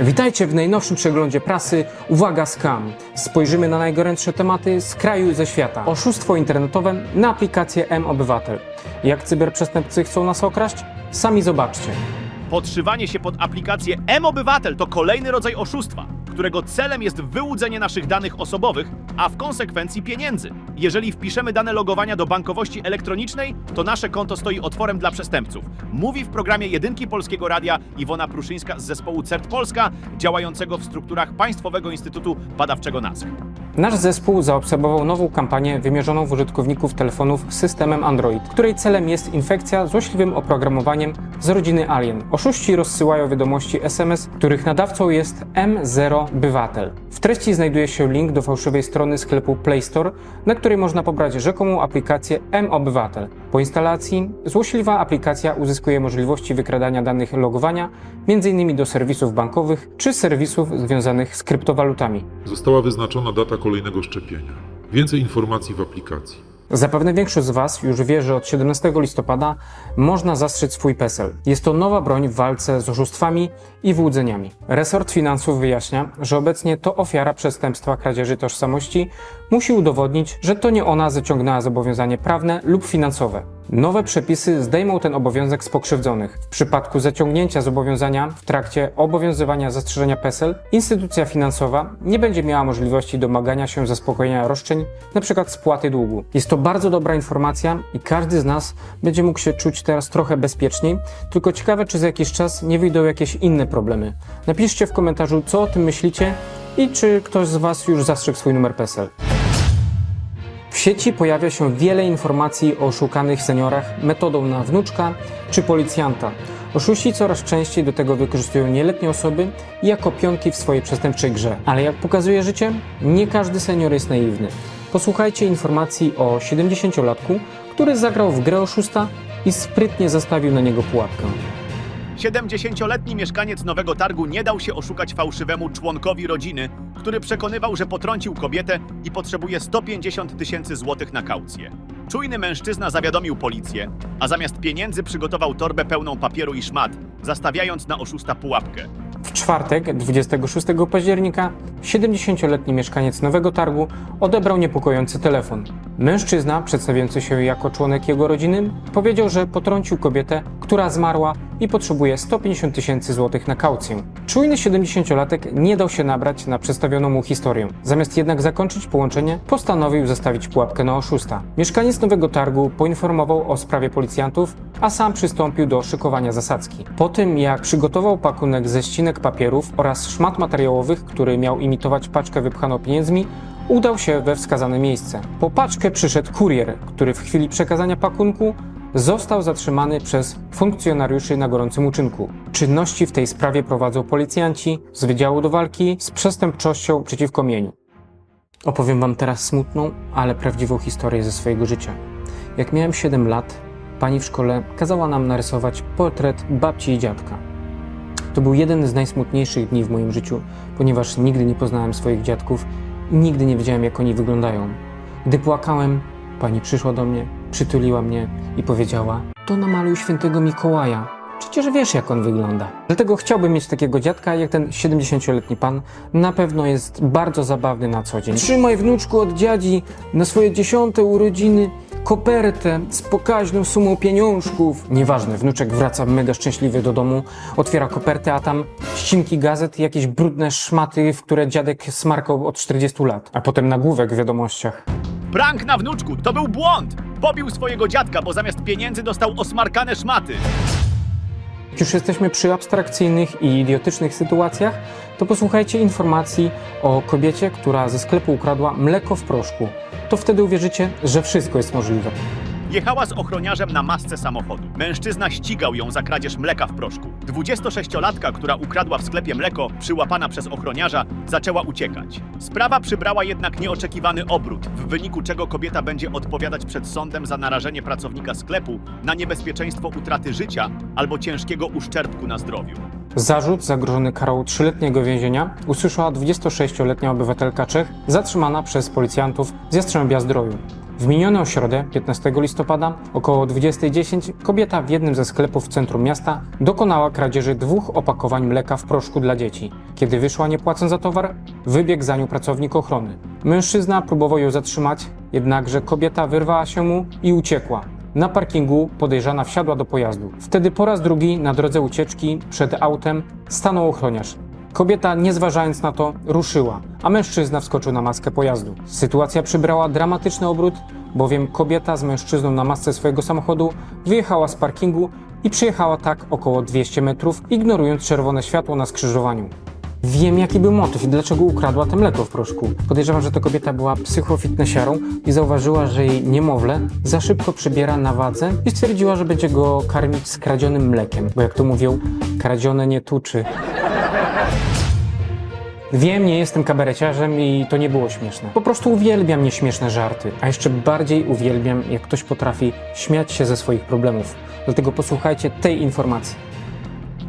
Witajcie w najnowszym przeglądzie prasy Uwaga Scam. Spojrzymy na najgorętsze tematy z kraju i ze świata. Oszustwo internetowe na aplikację M-Obywatel. Jak cyberprzestępcy chcą nas okraść? Sami zobaczcie. Podszywanie się pod aplikację M-Obywatel to kolejny rodzaj oszustwa, którego celem jest wyłudzenie naszych danych osobowych, a w konsekwencji pieniędzy. Jeżeli wpiszemy dane logowania do bankowości elektronicznej, to nasze konto stoi otworem dla przestępców. Mówi w programie Jedynki Polskiego Radia Iwona Pruszyńska z zespołu CERT Polska, działającego w strukturach Państwowego Instytutu Badawczego NASK. Nasz zespół zaobserwował nową kampanię wymierzoną w użytkowników telefonów systemem Android, której celem jest infekcja złośliwym oprogramowaniem z rodziny Alien. Oszuści rozsyłają wiadomości SMS, których nadawcą jest M0 Bywatel. Treści znajduje się link do fałszywej strony sklepu Play Store, na której można pobrać rzekomą aplikację M-Obywatel. Po instalacji złośliwa aplikacja uzyskuje możliwości wykradania danych logowania, m.in. do serwisów bankowych czy serwisów związanych z kryptowalutami. Została wyznaczona data kolejnego szczepienia. Więcej informacji w aplikacji. Zapewne większość z Was już wie, że od 17 listopada można zastrzyć swój PESEL. Jest to nowa broń w walce z oszustwami i wyłudzeniami. Resort Finansów wyjaśnia, że obecnie to ofiara przestępstwa kradzieży tożsamości musi udowodnić, że to nie ona zaciągnęła zobowiązanie prawne lub finansowe. Nowe przepisy zdejmą ten obowiązek z pokrzywdzonych. W przypadku zaciągnięcia zobowiązania w trakcie obowiązywania zastrzeżenia PESEL, instytucja finansowa nie będzie miała możliwości domagania się zaspokojenia roszczeń, np. spłaty długu. Jest to bardzo dobra informacja i każdy z nas będzie mógł się czuć teraz trochę bezpieczniej, tylko ciekawe, czy za jakiś czas nie wyjdą jakieś inne problemy. Napiszcie w komentarzu, co o tym myślicie i czy ktoś z Was już zastrzegł swój numer PESEL. W sieci pojawia się wiele informacji o oszukanych seniorach metodą na wnuczka czy policjanta. Oszuści coraz częściej do tego wykorzystują nieletnie osoby jako pionki w swojej przestępczej grze. Ale jak pokazuje życie, nie każdy senior jest naiwny. Posłuchajcie informacji o 70-latku, który zagrał w grę oszusta i sprytnie zastawił na niego pułapkę. 70-letni mieszkaniec Nowego Targu nie dał się oszukać fałszywemu członkowi rodziny, który przekonywał, że potrącił kobietę i potrzebuje 150 tysięcy złotych na kaucję. Czujny mężczyzna zawiadomił policję, a zamiast pieniędzy przygotował torbę pełną papieru i szmat, zastawiając na oszusta pułapkę. W czwartek, 26 października, 70-letni mieszkaniec Nowego Targu odebrał niepokojący telefon. Mężczyzna, przedstawiający się jako członek jego rodziny, powiedział, że potrącił kobietę, która zmarła i potrzebuje 150 tysięcy złotych na kaucję. Czujny 70-latek nie dał się nabrać na przedstawioną mu historię. Zamiast jednak zakończyć połączenie, postanowił zastawić pułapkę na oszusta. Mieszkaniec Nowego Targu poinformował o sprawie policjantów, a sam przystąpił do szykowania zasadzki. Po tym, jak przygotował pakunek ze ścinek papierów oraz szmat materiałowych, który miał imitować paczkę wypchaną pieniędzmi, udał się we wskazane miejsce. Po paczkę przyszedł kurier, który w chwili przekazania pakunku został zatrzymany przez funkcjonariuszy na gorącym uczynku. Czynności w tej sprawie prowadzą policjanci z Wydziału do Walki z Przestępczością przeciwko Mieniu. Opowiem Wam teraz smutną, ale prawdziwą historię ze swojego życia. Jak miałem 7 lat, pani w szkole kazała nam narysować portret babci i dziadka. To był jeden z najsmutniejszych dni w moim życiu, ponieważ nigdy nie poznałem swoich dziadków nigdy nie wiedziałem, jak oni wyglądają. Gdy płakałem, pani przyszła do mnie, przytuliła mnie i powiedziała: To namaluj świętego Mikołaja. Przecież wiesz, jak on wygląda. Dlatego chciałbym mieć takiego dziadka, jak ten 70-letni pan. Na pewno jest bardzo zabawny na co dzień. Trzymaj wnuczku od dziadzi na swoje dziesiąte urodziny kopertę z pokaźną sumą pieniążków. Nieważne, wnuczek wraca mega szczęśliwy do domu, otwiera kopertę, a tam ścinki gazet i jakieś brudne szmaty, w które dziadek smarkał od 40 lat. A potem nagłówek w wiadomościach. Prank na wnuczku to był błąd! Pobił swojego dziadka, bo zamiast pieniędzy dostał osmarkane szmaty. Już jesteśmy przy abstrakcyjnych i idiotycznych sytuacjach, to posłuchajcie informacji o kobiecie, która ze sklepu ukradła mleko w proszku. To wtedy uwierzycie, że wszystko jest możliwe. Jechała z ochroniarzem na masce samochodu. Mężczyzna ścigał ją za kradzież mleka w proszku. 26-latka, która ukradła w sklepie mleko, przyłapana przez ochroniarza, zaczęła uciekać. Sprawa przybrała jednak nieoczekiwany obrót, w wyniku czego kobieta będzie odpowiadać przed sądem za narażenie pracownika sklepu na niebezpieczeństwo utraty życia albo ciężkiego uszczerbku na zdrowiu. Zarzut zagrożony karą trzyletniego więzienia usłyszała 26-letnia obywatelka Czech, zatrzymana przez policjantów z Jastrzębia Zdroju. W minioną środę, 15 listopada, około 20.10, kobieta w jednym ze sklepów w centrum miasta dokonała kradzieży dwóch opakowań mleka w proszku dla dzieci. Kiedy wyszła nie płacąc za towar, wybiegł za nią pracownik ochrony. Mężczyzna próbował ją zatrzymać, jednakże kobieta wyrwała się mu i uciekła. Na parkingu podejrzana wsiadła do pojazdu. Wtedy po raz drugi na drodze ucieczki przed autem stanął ochroniarz. Kobieta, nie zważając na to, ruszyła, a mężczyzna wskoczył na maskę pojazdu. Sytuacja przybrała dramatyczny obrót, bowiem kobieta z mężczyzną na masce swojego samochodu wyjechała z parkingu i przyjechała tak około 200 metrów, ignorując czerwone światło na skrzyżowaniu. Wiem, jaki był motyw i dlaczego ukradła to mleko w proszku. Podejrzewam, że ta kobieta była psychofitnessiarą i zauważyła, że jej niemowlę za szybko przybiera na wadze i stwierdziła, że będzie go karmić skradzionym mlekiem, bo jak to mówią, kradzione nie tuczy. Wiem, nie jestem kabareciarzem i to nie było śmieszne. Po prostu uwielbiam nieśmieszne żarty, a jeszcze bardziej uwielbiam, jak ktoś potrafi śmiać się ze swoich problemów. Dlatego posłuchajcie tej informacji.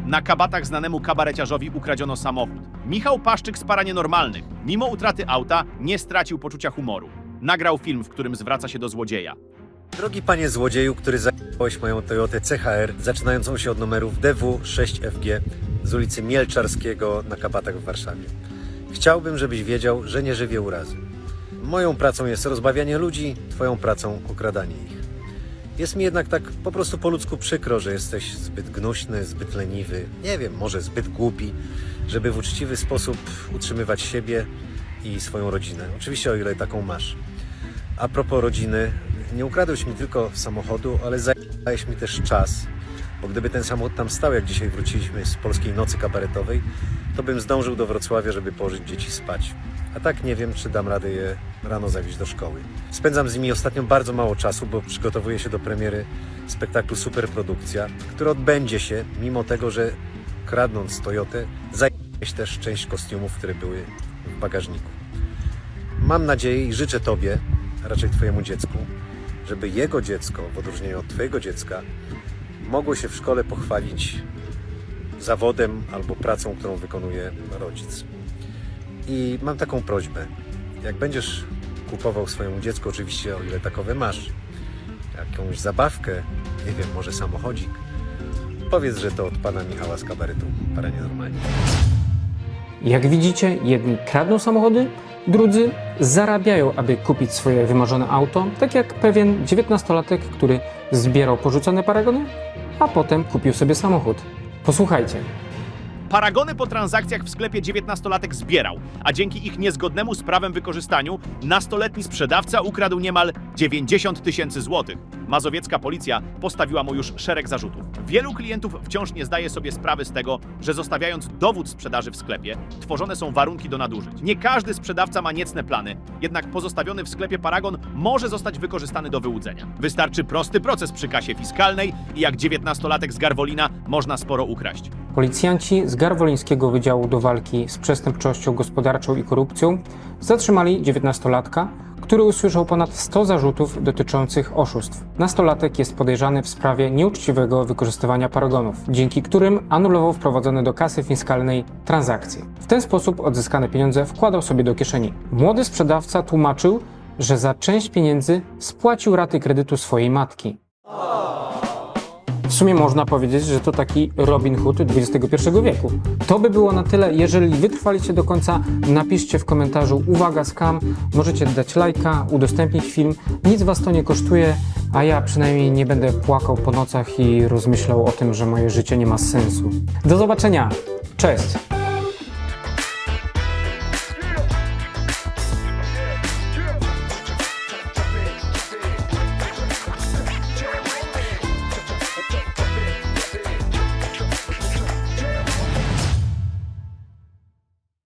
Na kabatach znanemu kabareciarzowi ukradziono samochód. Michał Paszczyk z para nienormalnych, mimo utraty auta, nie stracił poczucia humoru. Nagrał film, w którym zwraca się do złodzieja. Drogi panie złodzieju, który zajmowałeś moją Toyotę CHR, zaczynającą się od numerów DW6FG z ulicy Mielczarskiego na Kabatach w Warszawie. Chciałbym, żebyś wiedział, że nie żywię urazy. Moją pracą jest rozbawianie ludzi, twoją pracą okradanie ich. Jest mi jednak tak po prostu po ludzku przykro, że jesteś zbyt gnuśny, zbyt leniwy, nie wiem, może zbyt głupi, żeby w uczciwy sposób utrzymywać siebie i swoją rodzinę. Oczywiście o ile taką masz. A propos rodziny, nie ukradłeś mi tylko samochodu, ale zajęłeś mi też czas. Bo gdyby ten samochód tam stał, jak dzisiaj wróciliśmy z polskiej nocy kabaretowej, to bym zdążył do Wrocławia, żeby położyć dzieci spać. A tak nie wiem, czy dam radę je rano zawieźć do szkoły. Spędzam z nimi ostatnio bardzo mało czasu, bo przygotowuję się do premiery spektaklu Superprodukcja, który odbędzie się, mimo tego, że kradnąc Toyotę, zajęłeś też część kostiumów, które były w bagażniku. Mam nadzieję i życzę Tobie, a raczej Twojemu dziecku, żeby jego dziecko, w odróżnieniu od Twojego dziecka, mogło się w szkole pochwalić zawodem albo pracą, którą wykonuje rodzic. I mam taką prośbę. Jak będziesz kupował swojemu dziecku, oczywiście o ile takowe masz, jakąś zabawkę, nie wiem, może samochodzik, powiedz, że to od pana Michała z kabaretu Para Nienormalni. Jak widzicie, jedni kradną samochody, drudzy zarabiają, aby kupić swoje wymarzone auto, tak jak pewien 19-latek, który zbierał porzucone paragony, a potem kupił sobie samochód. Posłuchajcie. Paragony po transakcjach w sklepie 19-latek zbierał, a dzięki ich niezgodnemu z prawem wykorzystaniu nastoletni sprzedawca ukradł niemal 90 tysięcy złotych. Mazowiecka policja postawiła mu już szereg zarzutów. Wielu klientów wciąż nie zdaje sobie sprawy z tego, że zostawiając dowód sprzedaży w sklepie, tworzone są warunki do nadużyć. Nie każdy sprzedawca ma niecne plany, jednak pozostawiony w sklepie paragon może zostać wykorzystany do wyłudzenia. Wystarczy prosty proces przy kasie fiskalnej i jak 19-latek z Garwolina można sporo ukraść. Policjanci z Garwolińskiego Wydziału do Walki z Przestępczością Gospodarczą i Korupcją zatrzymali 19-latka, który usłyszał ponad 100 zarzutów dotyczących oszustw. Nastolatek jest podejrzany w sprawie nieuczciwego wykorzystywania paragonów, dzięki którym anulował wprowadzone do kasy fiskalnej transakcje. W ten sposób odzyskane pieniądze wkładał sobie do kieszeni. Młody sprzedawca tłumaczył, że za część pieniędzy spłacił raty kredytu swojej matki. W sumie można powiedzieć, że to taki Robin Hood XXI wieku. To by było na tyle. Jeżeli wytrwaliście do końca, napiszcie w komentarzu uwaga skam, możecie dać lajka, udostępnić film. Nic was to nie kosztuje, a ja przynajmniej nie będę płakał po nocach i rozmyślał o tym, że moje życie nie ma sensu. Do zobaczenia. Cześć!